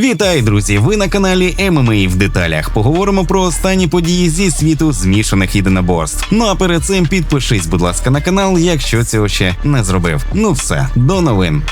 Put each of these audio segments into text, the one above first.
Вітаю, друзі! Ви на каналі ММА в деталях. Поговоримо про останні події зі світу змішаних єдиноборств. Ну а перед цим підпишись, будь ласка, на канал, якщо цього ще не зробив. Ну все, до новин.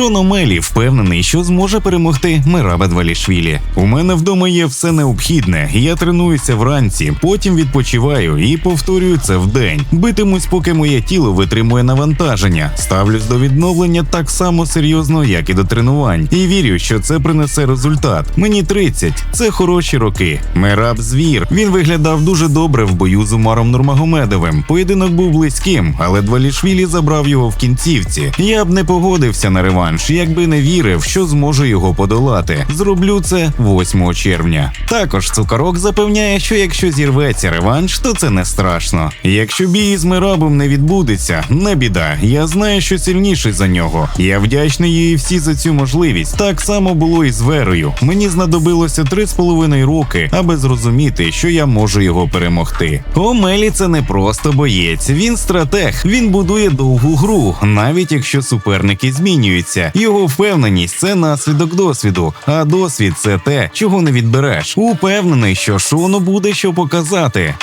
Шон Омелі впевнений, що зможе перемогти Мираба Двалішвілі. У мене вдома є все необхідне. Я тренуюся вранці, потім відпочиваю і повторюю це вдень. Битимусь, поки моє тіло витримує навантаження. Ставлюсь до відновлення так само серйозно, як і до тренувань. І вірю, що це принесе результат. Мені 30. це хороші роки. Мераб звір. Він виглядав дуже добре в бою з Умаром Нурмагомедовим. Поєдинок був близьким, але Двалішвілі забрав його в кінцівці. Я б не погодився на реванш, якби не вірив, що зможу його подолати. Зроблю це 8 червня. Також цукорок запевняє, що якщо зірветься реванш, то це не страшно. Якщо бій з Мирабом не відбудеться, не біда. Я знаю, що сильніший за нього. Я вдячний їй всі за цю можливість. Так само було і з Верою. Мені знадобилося три з половиною роки, аби зрозуміти, що я можу його перемогти. Омелі це не просто боєць, він стратег. Він будує довгу гру, навіть якщо суперники змінюються. Його впевненість це наслідок досвіду, а досвід це те, чого не відбереш. Упевнений, що Шону буде що показати.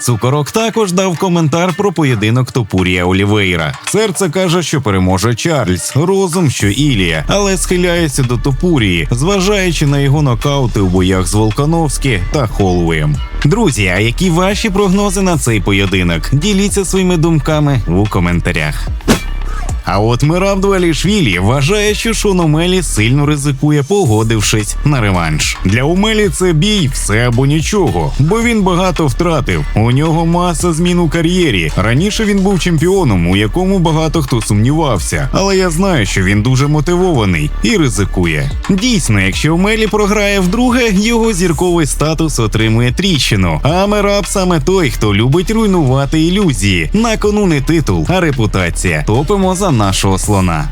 Цукорок також дав коментар про поєдинок Топурія Олівейра. Серце каже, що переможе Чарльз, розум, що Ілія, але схиляється до Топурії, зважаючи на його нокаути у боях з Волкановські та Холуєм. Друзі, а які ваші прогнози на цей поєдинок? Діліться своїми думками у коментарях. А от Мираб Дуалішвілі вважає, що Шон Омелі сильно ризикує, погодившись на реванш. Для Омелі це бій все або нічого, бо він багато втратив. У нього маса змін у кар'єрі. Раніше він був чемпіоном, у якому багато хто сумнівався. Але я знаю, що він дуже мотивований і ризикує. Дійсно, якщо Омелі програє вдруге, його зірковий статус отримує тріщину. А Мераб саме той, хто любить руйнувати ілюзії. На кону не титул, а репутація. Топимо за нашого слона.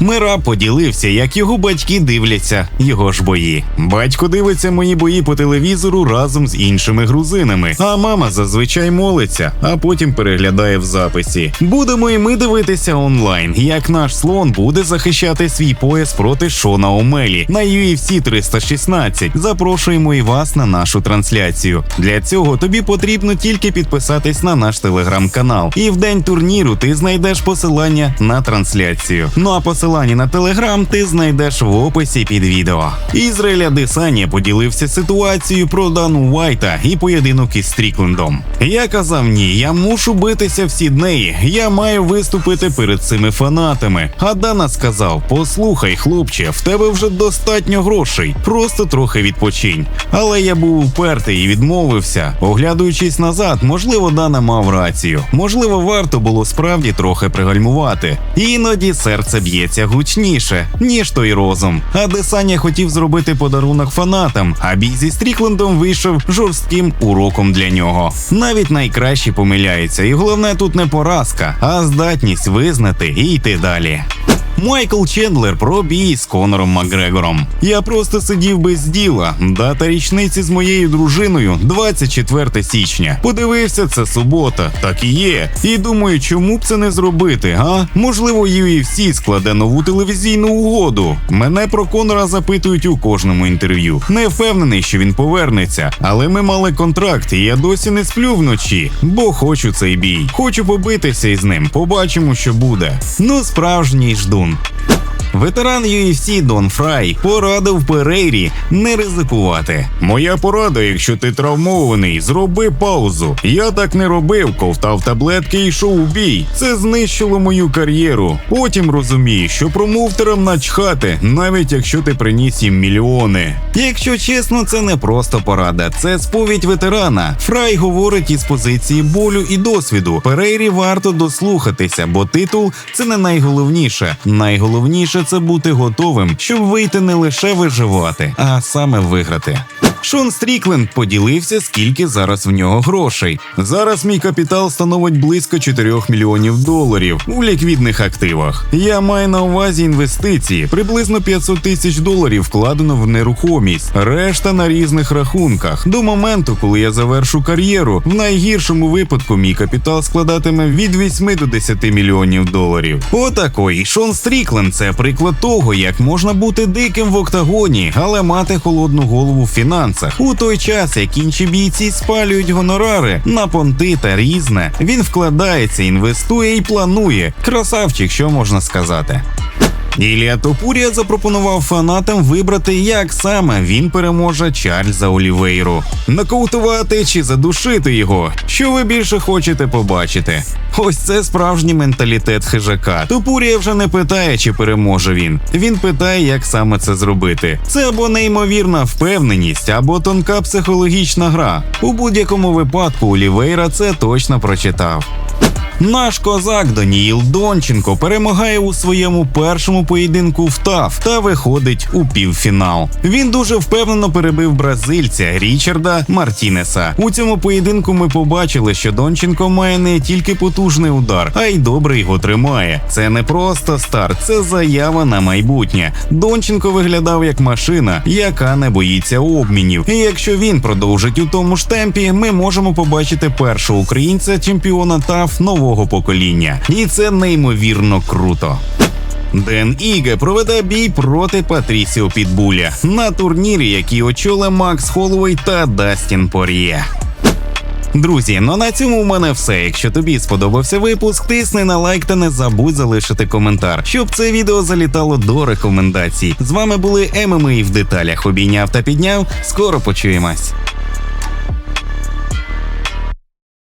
Мира поділився, як його батьки дивляться його ж бої. Батько дивиться мої бої по телевізору разом з іншими грузинами, а мама зазвичай молиться, а потім переглядає в записі. Будемо і ми дивитися онлайн, як наш слон буде захищати свій пояс проти Шона Омелі на UFC 316. Запрошуємо і вас на нашу трансляцію. Для цього тобі потрібно тільки підписатись на наш телеграм-канал. І в день турніру ти знайдеш посилання на трансляцію. Ну а посилання на телеграм ти знайдеш в описі під відео. Ізраїль Адесані поділився ситуацією про Дану Вайта і поєдинок із Стріклендом. Я казав ні, я мушу битися в Сіднеї, я маю виступити перед цими фанатами. А Дана сказав: Послухай, хлопче, в тебе вже достатньо грошей, просто трохи відпочинь. Але я був упертий і відмовився. Оглядуючись назад, можливо, Дана мав рацію. Можливо, варто було справді трохи пригальмувати. Іноді серце б'ється гучніше, ніж той розум. А Десаня хотів зробити подарунок фанатам, а бій зі Стріклендом вийшов жорстким уроком для нього. Навіть найкращі помиляються, і головне тут не поразка, а здатність визнати і йти далі. Майкл Чендлер про бій з Конором Макгрегором. Я просто сидів без діла. Дата річниці з моєю дружиною 24 січня. Подивився, це субота, так і є. І думаю, чому б це не зробити? А можливо, UFC складе нову телевізійну угоду. Мене про Конора запитують у кожному інтерв'ю. Не впевнений, що він повернеться, але ми мали контракт, і я досі не сплю вночі, бо хочу цей бій. Хочу побитися із ним. Побачимо, що буде. Ну, справжній ждун. দেখুন Ветеран UFC Дон Фрай порадив Перейрі не ризикувати. Моя порада, якщо ти травмований, зроби паузу. Я так не робив, ковтав таблетки і йшов у бій. Це знищило мою кар'єру. Потім розумію, що промоутерам начхати, навіть якщо ти приніс їм мільйони. Якщо чесно, це не просто порада, це сповідь ветерана. Фрай говорить із позиції болю і досвіду. Перейрі варто дослухатися, бо титул це не найголовніше. Найголовніше це бути готовим, щоб вийти не лише виживати, а саме виграти. Шон Стрікленд поділився, скільки зараз в нього грошей. Зараз мій капітал становить близько 4 мільйонів доларів у ліквідних активах. Я маю на увазі інвестиції, приблизно 500 тисяч доларів вкладено в нерухомість, решта на різних рахунках. До моменту, коли я завершу кар'єру, в найгіршому випадку мій капітал складатиме від 8 до 10 мільйонів доларів. Отакої Шон Стрікленд це приклад того, як можна бути диким в октагоні, але мати холодну голову в. У той час, як інші бійці спалюють гонорари на понти та різне, він вкладається, інвестує і планує. Красавчик, що можна сказати. Ілія Топурія запропонував фанатам вибрати, як саме він переможе Чарльза Олівейру. Нокаутувати чи задушити його. Що ви більше хочете побачити? Ось це справжній менталітет хижака. Топурія вже не питає, чи переможе він. Він питає, як саме це зробити. Це або неймовірна впевненість, або тонка психологічна гра. У будь-якому випадку Олівейра це точно прочитав. Наш козак Даніїл Донченко перемагає у своєму першому поєдинку в ТАФ та виходить у півфінал. Він дуже впевнено перебив бразильця Річарда Мартінеса. У цьому поєдинку ми побачили, що Донченко має не тільки потужний удар, а й добре його тримає. Це не просто старт, це заява на майбутнє. Донченко виглядав як машина, яка не боїться обмінів. І якщо він продовжить у тому ж темпі, ми можемо побачити першого українця чемпіона ТАФ нового покоління, і це неймовірно круто. Ден Іге проведе бій проти Патрісіо Підбуля на турнірі, який очолив Макс Холлоуей та Дастін Пор'є. Друзі, ну на цьому у мене все. Якщо тобі сподобався випуск, тисни на лайк та не забудь залишити коментар, щоб це відео залітало до рекомендацій. З вами були ММІ в деталях. Обійняв та підняв. Скоро почуємось.